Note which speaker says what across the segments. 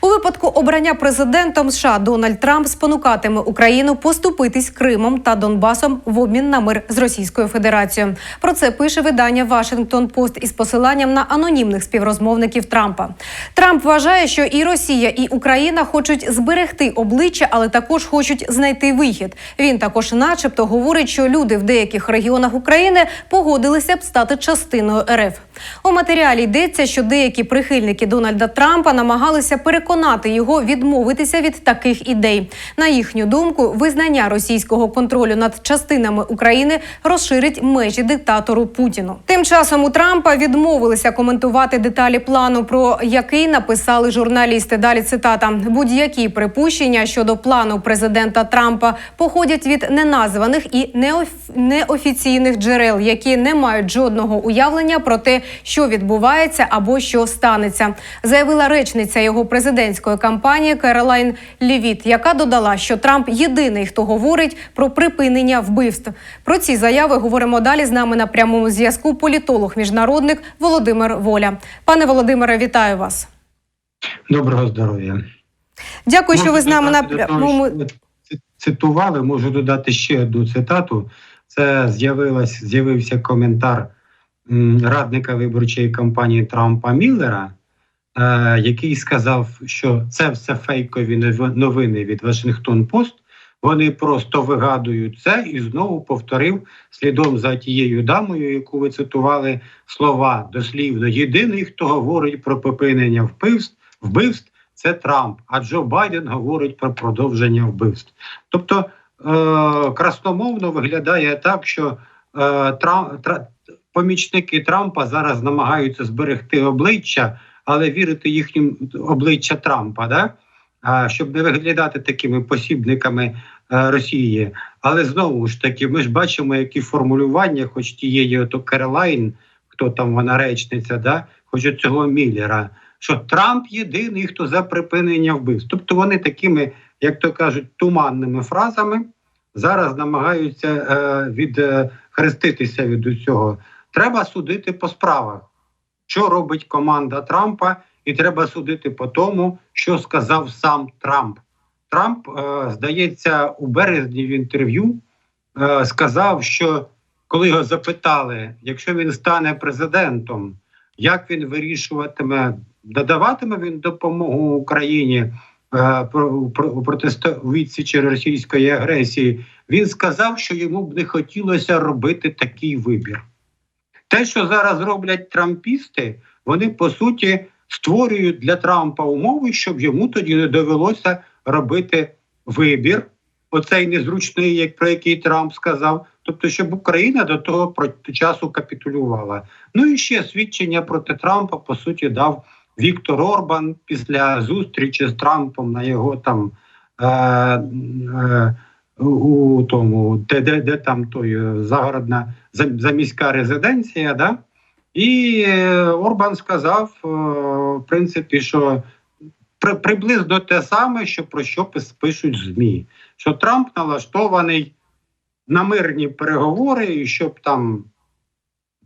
Speaker 1: У випадку обрання президентом США Дональд Трамп спонукатиме Україну поступитись Кримом та Донбасом в обмін на мир з Російською Федерацією. Про це пише видання Вашингтон Пост із посиланням на анонімних співрозмовників Трампа. Трамп вважає, що і Росія, і Україна хочуть зберегти обличчя, але також хочуть знайти вихід. Він також, начебто, говорить, що люди в деяких регіонах України погодилися б стати частиною РФ. У матеріалі йдеться, що деякі прихильники Дональда Трампа намагалися переконати його відмовитися від таких ідей. На їхню думку, визнання російського контролю над частинами України розширить межі диктатору Путіну. Тим часом у Трампа відмовилися коментувати деталі плану, про який написали журналісти. Далі цитата: будь-які припущення щодо плану президента Трампа походять від неназваних і неоф- неофіційних джерел, які не мають жодного уявлення про те, що відбувається або що станеться, заявила речниця його президентської кампанії Керолайн Лівіт, яка додала, що Трамп єдиний, хто говорить про припинення вбивств. Про ці заяви говоримо далі. З нами на прямому зв'язку політолог міжнародник Володимир Воля. Пане Володимире, вітаю вас.
Speaker 2: Доброго здоров'я.
Speaker 1: Дякую, що ви з нами на прямому.
Speaker 2: цитували. Можу додати ще одну цитату. Це з'явилась з'явився коментар радника виборчої кампанії Трампа Міллера, який сказав, що це все фейкові нов- новини від Вашингтон Пост. Вони просто вигадують це і знову повторив слідом за тією дамою, яку ви цитували слова дослівно. Єдиний, хто говорить про припинення вбивств, вбивств це Трамп, а Джо Байден говорить про продовження вбивств. Тобто е- красномовно виглядає так, що е- Трамп, тра- помічники Трампа зараз намагаються зберегти обличчя, але вірити їхнім обличчя Трампа, да? щоб не виглядати такими посібниками е, Росії. Але знову ж таки, ми ж бачимо, які формулювання, хоч тієї ото Керолайн, хто там вона речниця, да? хоч цього Міллера, що Трамп єдиний, хто за припинення вбивств. Тобто вони такими, як то кажуть, туманними фразами зараз намагаються е, відхреститися від усього. Треба судити по справах, що робить команда Трампа, і треба судити по тому, що сказав сам Трамп. Трамп, е, здається, у березні в інтерв'ю е, сказав, що коли його запитали, якщо він стане президентом, як він вирішуватиме, додаватиме він допомогу Україні е, у відсічі російської агресії, він сказав, що йому б не хотілося робити такий вибір. Те, що зараз роблять трампісти, вони по суті створюють для Трампа умови, щоб йому тоді не довелося робити вибір, оцей незручний, як про який Трамп сказав. Тобто, щоб Україна до того часу капітулювала. Ну і ще свідчення проти Трампа по суті дав Віктор Орбан після зустрічі з Трампом на його там. Е, е, у тому, де, де, де там той е, загородна заміська резиденція, да? і е, Орбан сказав, е, в принципі, що при, приблизно те саме, що про що пишуть ЗМІ, що Трамп налаштований на мирні переговори, і щоб там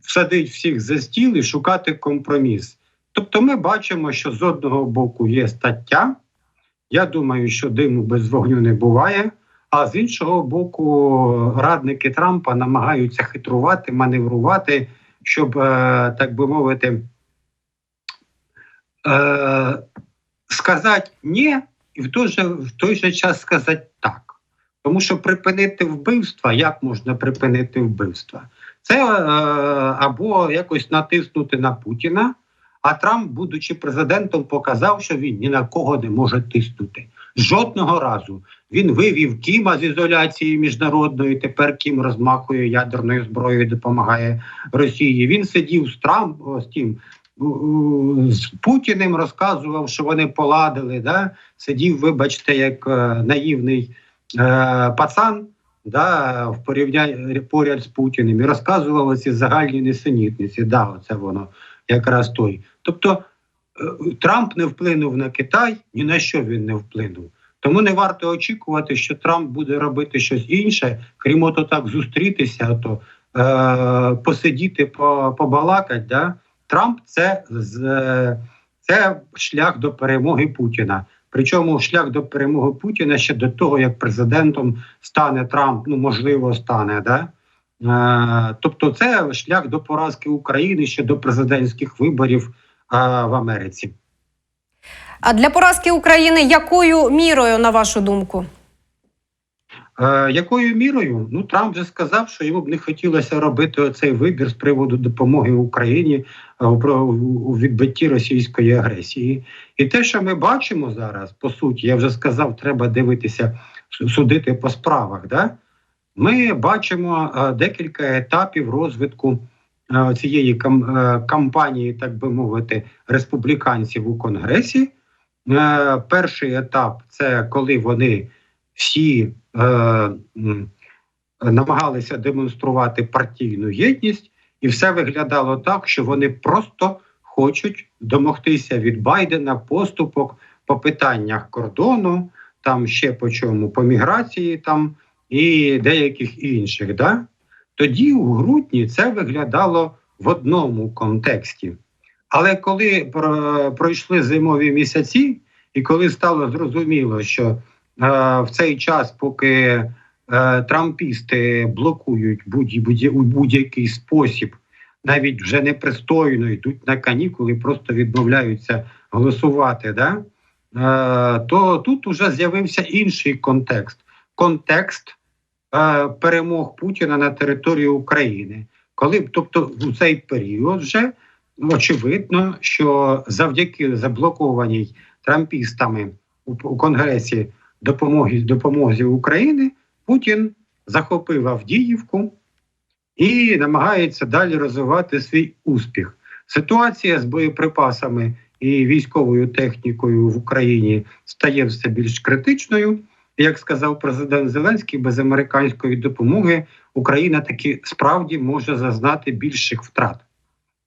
Speaker 2: всадити всіх за стіл і шукати компроміс. Тобто, ми бачимо, що з одного боку є стаття. Я думаю, що диму без вогню не буває. А з іншого боку, радники Трампа намагаються хитрувати, маневрувати, щоб, е, так би мовити, е, сказати ні, і в той, же, в той же час сказати так. Тому що припинити вбивства, як можна припинити вбивства? Це е, або якось натиснути на Путіна, а Трамп, будучи президентом, показав, що він ні на кого не може тиснути. Жодного разу. Він вивів Кіма з ізоляції міжнародної. Тепер Кім розмахує ядерною зброєю, допомагає Росії. Він сидів з Трамп з тим з Путіним, розказував, що вони поладили. Да? Сидів, вибачте, як е, наївний е, пацан. Да, в порівнянні поряд з Путіним і розказував ці загальні несенітниці. Да, оце воно якраз той. Тобто Трамп не вплинув на Китай, ні на що він не вплинув. Тому не варто очікувати, що Трамп буде робити щось інше, крім ото так зустрітися, ото е, посидіти, по, побалакати, да? Трамп це, е, це шлях до перемоги Путіна. Причому шлях до перемоги Путіна ще до того, як президентом стане Трамп, ну можливо, стане. Да? Е, тобто, це шлях до поразки України ще до президентських виборів в Америці.
Speaker 1: А для поразки України якою мірою, на вашу думку?
Speaker 2: Е, якою мірою? Ну Трамп вже сказав, що йому б не хотілося робити оцей вибір з приводу допомоги Україні е, у відбитті російської агресії. І те, що ми бачимо зараз, по суті, я вже сказав, треба дивитися, судити по справах. Да? Ми бачимо е, декілька етапів розвитку цієї кам- е, кампанії, так би мовити, республіканців у Конгресі. Е, Перший етап це коли вони всі е, намагалися демонструвати партійну єдність, і все виглядало так, що вони просто хочуть домогтися від Байдена поступок по питаннях кордону, там ще по чому, по міграції там і деяких інших. Да? Тоді у грудні це виглядало в одному контексті. Але коли пройшли зимові місяці, і коли стало зрозуміло, що е, в цей час, поки е, трампісти блокують будь- будь- будь-який спосіб, навіть вже непристойно йдуть на канікули, просто відмовляються голосувати, да? е, то тут вже з'явився інший контекст контекст перемог Путіна на території України. Коли тобто у цей період вже очевидно, що завдяки заблокованій трампістами у Конгресі допомоги допомозі України Путін захопив Авдіївку і намагається далі розвивати свій успіх. Ситуація з боєприпасами і військовою технікою в Україні стає все більш критичною. Як сказав президент Зеленський, без американської допомоги Україна таки справді може зазнати більших втрат.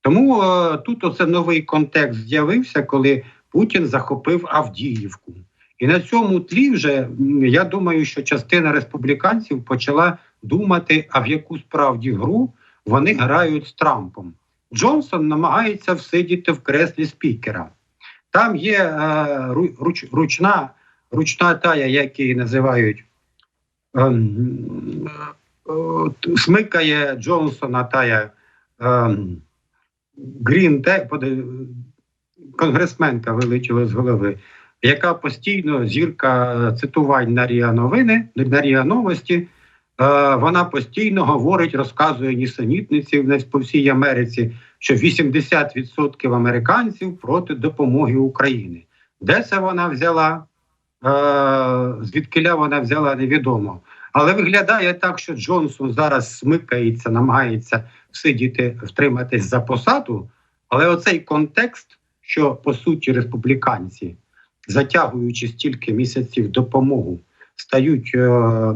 Speaker 2: Тому е, тут оце новий контекст з'явився, коли Путін захопив Авдіївку. І на цьому тлі вже я думаю, що частина республіканців почала думати, а в яку справді гру вони грають з Трампом. Джонсон намагається всидіти в креслі спікера. Там є е, руч, ручна, ручна тая, як її називають, ем, е, смикає Джонсона тая. Ем, Грін конгресменка вилетіла з голови, яка постійно зірка цитувань на Ріа новини, на Ріа новості. Е, вона постійно говорить, розказує нісенітниці по всій Америці, що 80% американців проти допомоги України. Де це вона взяла? Звідкиля вона взяла, невідомо. Але виглядає так, що Джонсон зараз смикається, намагається сидіти, втриматись за посаду. Але оцей контекст, що по суті республіканці, затягуючи стільки місяців допомогу, стають е,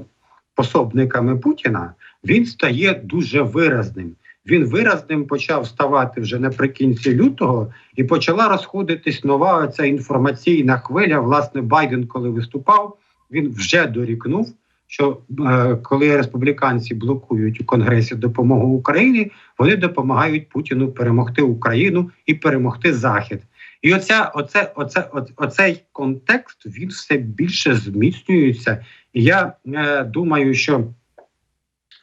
Speaker 2: пособниками Путіна, він стає дуже виразним. Він виразним почав ставати вже наприкінці лютого, і почала розходитись нова ця інформаційна хвиля. Власне, Байден, коли виступав, він вже дорікнув, що е, коли республіканці блокують у Конгресі допомогу Україні, вони допомагають Путіну перемогти Україну і перемогти Захід. І оця, оце, оце, оце, оцей контекст він все більше зміцнюється. І я е, думаю, що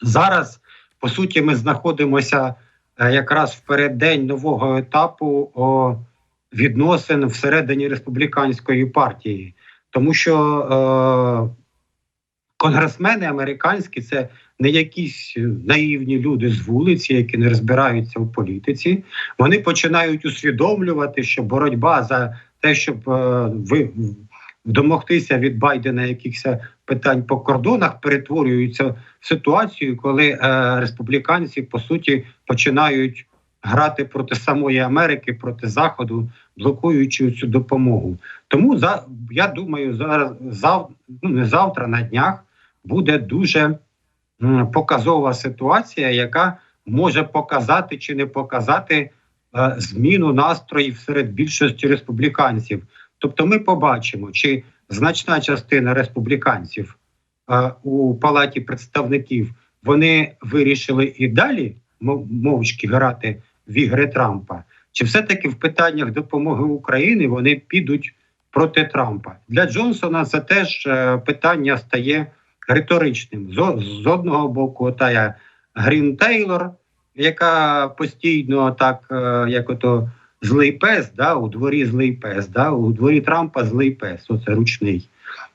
Speaker 2: зараз по суті ми знаходимося е, якраз в переддень нового етапу відносин всередині республіканської партії, тому що е, конгресмени американські це не якісь наївні люди з вулиці, які не розбираються в політиці. Вони починають усвідомлювати, що боротьба за те, щоб е, ви домогтися від Байдена якихось питань по кордонах, перетворюються в ситуацію, коли е, республіканці по суті починають грати проти самої Америки, проти Заходу, блокуючи цю допомогу. Тому за я думаю, зараз зав, ну не завтра на днях буде дуже м, показова ситуація, яка може показати чи не показати е, зміну настроїв серед більшості республіканців. Тобто, ми побачимо, чи значна частина республіканців е, у палаті представників вони вирішили і далі мов- мовчки грати в ігри Трампа? Чи все-таки в питаннях допомоги Україні вони підуть проти Трампа? Для Джонсона це теж е, питання стає риторичним. З, з одного боку, тая Грін Тейлор, яка постійно так, е, як ото злий пес, да, у дворі злий пес, да, у дворі Трампа злий пес, оце ручний.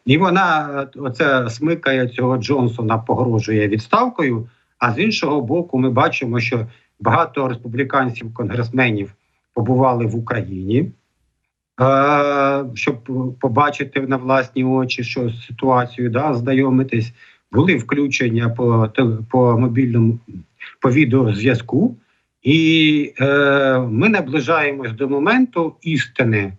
Speaker 2: І вона оце смикає цього Джонсона, погрожує відставкою. А з іншого боку, ми бачимо, що багато республіканців, конгресменів побували в Україні, е, щоб побачити на власні очі, що з ситуацією да, знайомитись. Були включення по, по мобільному по відеозв'язку, і е, ми наближаємось до моменту істини.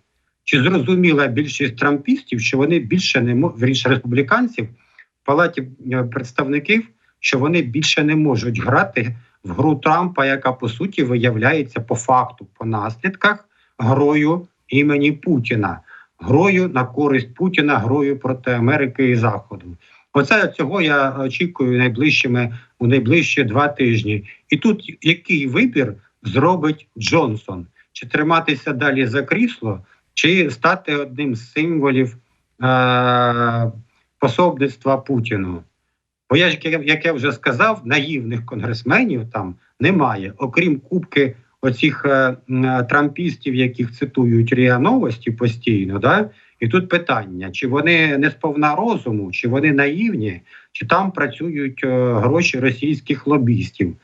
Speaker 2: Чи зрозуміла більшість трампістів, що вони більше не мо- вірніше, республіканців в палаті е, представників, що вони більше не можуть грати в гру Трампа, яка по суті виявляється по факту, по наслідках грою імені Путіна, грою на користь Путіна, грою проти Америки і Заходу. Оце цього я очікую найближчими у найближчі два тижні. І тут який вибір зробить Джонсон? Чи триматися далі за крісло, чи стати одним з символів е- пособництва Путіну? Бо я ж як- я вже сказав, наївних конгресменів там немає, окрім кубки оцих е, трампістів, яких цитують РІА Новості постійно. Да? І тут питання: чи вони не сповна розуму, чи вони наївні, чи там працюють е, гроші російських лобістів.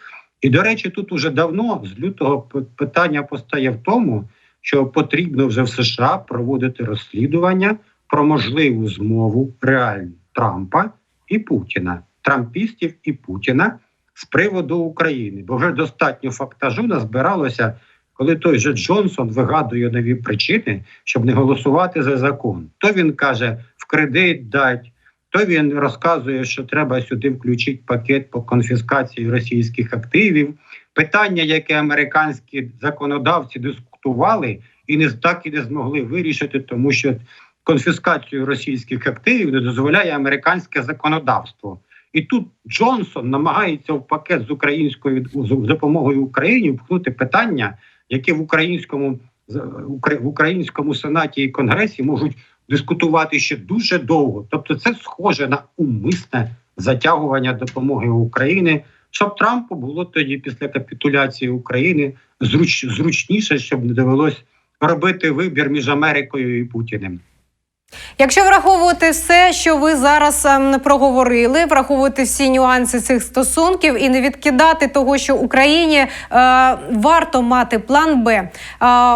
Speaker 2: І до речі, тут уже давно з лютого питання постає в тому, що потрібно вже в США проводити розслідування про можливу змову реальну Трампа і Путіна, трампістів і Путіна з приводу України, бо вже достатньо фактажу назбиралося, коли той же Джонсон вигадує нові причини, щоб не голосувати за закон. То він каже в кредит дать, то він розказує, що треба сюди включити пакет по конфіскації російських активів. Питання, яке американські законодавці дискутували і не так і не змогли вирішити, тому що конфіскацію російських активів не дозволяє американське законодавство. І тут Джонсон намагається в пакет з українською з допомогою Україні впхнути питання, яке в українському в українському сенаті і конгресі можуть дискутувати ще дуже довго. Тобто, це схоже на умисне затягування допомоги України, щоб Трампу було тоді після капітуляції України зруч, зручніше, щоб не довелось робити вибір між Америкою і Путіним.
Speaker 1: Якщо враховувати все, що ви зараз ем, проговорили, враховувати всі нюанси цих стосунків і не відкидати того, що Україні е, варто мати план Б. Е,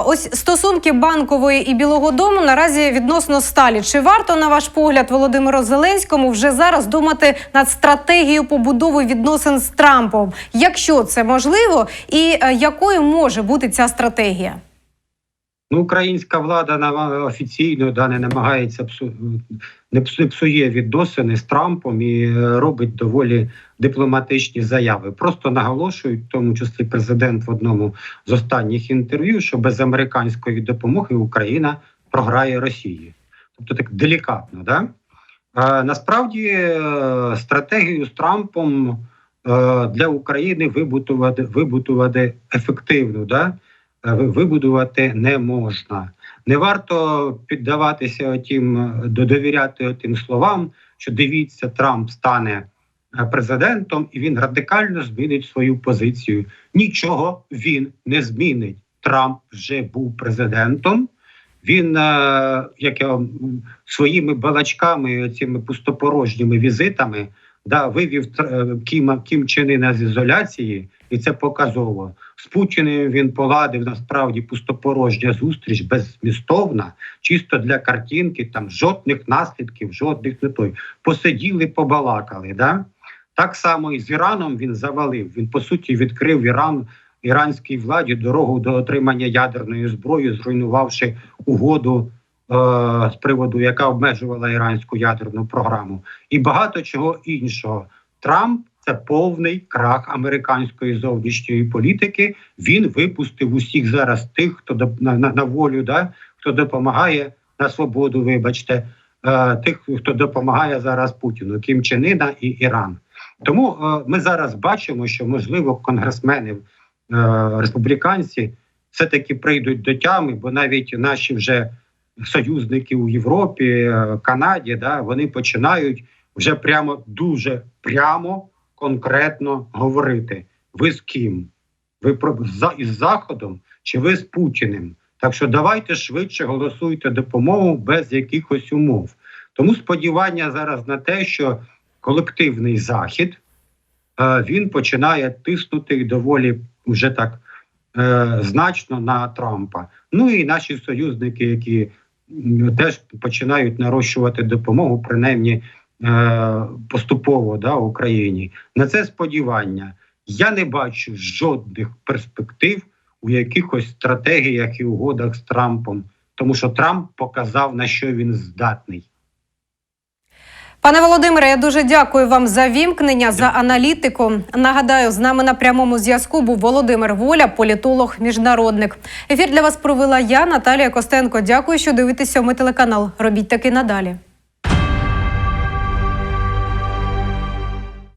Speaker 1: ось стосунки банкової і Білого Дому наразі відносно сталі. Чи варто, на ваш погляд, Володимиру Зеленському вже зараз думати над стратегією побудови відносин з Трампом? Якщо це можливо, і е, якою може бути ця стратегія?
Speaker 2: Ну, українська влада офіційно да, не намагається не псує відносини з Трампом і е, робить доволі дипломатичні заяви. Просто наголошують, в тому числі президент в одному з останніх інтерв'ю, що без американської допомоги Україна програє Росії. Тобто так делікатно, да? Е, насправді е, стратегію з Трампом е, для України вибудувати, вибудувати ефективну. Да? Е, ви- вибудувати не можна. Не варто піддаватися отім, е, додовіряти тим словам, що дивіться, Трамп стане е, президентом і він радикально змінить свою позицію. Нічого він не змінить. Трамп вже був президентом. Він як я, своїми балачками, цими пустопорожніми візитами, да, вивів е, Кіма Кім Чен Ына з ізоляції, і це показово. З Путіним він поладив насправді пустопорожня зустріч, беззмістовна, чисто для картинки, там жодних наслідків, жодних не той. Посиділи, побалакали. Да? Так само і з Іраном він завалив. Він по суті відкрив Іран іранській владі дорогу до отримання ядерної зброї, зруйнувавши угоду з приводу, яка обмежувала іранську ядерну програму, і багато чого іншого. Трамп це повний крах американської зовнішньої політики. Він випустив усіх зараз тих, хто на, на, на волю, да, хто допомагає на свободу. Вибачте, е, тих, хто допомагає зараз Путіну, Кім Чен Іна і Іран. Тому е, ми зараз бачимо, що можливо конгресмени е, республіканці все-таки прийдуть до тями, бо навіть наші вже союзники у Європі, е, Канаді, да, вони починають вже прямо дуже прямо, конкретно говорити: ви з ким? Ви про із Заходом чи ви з Путіним? Так що давайте швидше голосуйте допомогу без якихось умов. Тому сподівання зараз на те, що колективний захід е, він починає тиснути доволі вже так е, значно на Трампа. Ну і наші союзники, які теж починають нарощувати допомогу, принаймні е, поступово да, Україні. На це сподівання. Я не бачу жодних перспектив у якихось стратегіях і угодах з Трампом, тому що Трамп показав на що він здатний.
Speaker 1: Пане Володимире, я дуже дякую вам за вімкнення, за аналітику. Нагадаю, з нами на прямому зв'язку був Володимир Воля, політолог, міжнародник. Ефір для вас провела я, Наталія Костенко. Дякую, що дивитеся ми телеканал. Робіть таки надалі.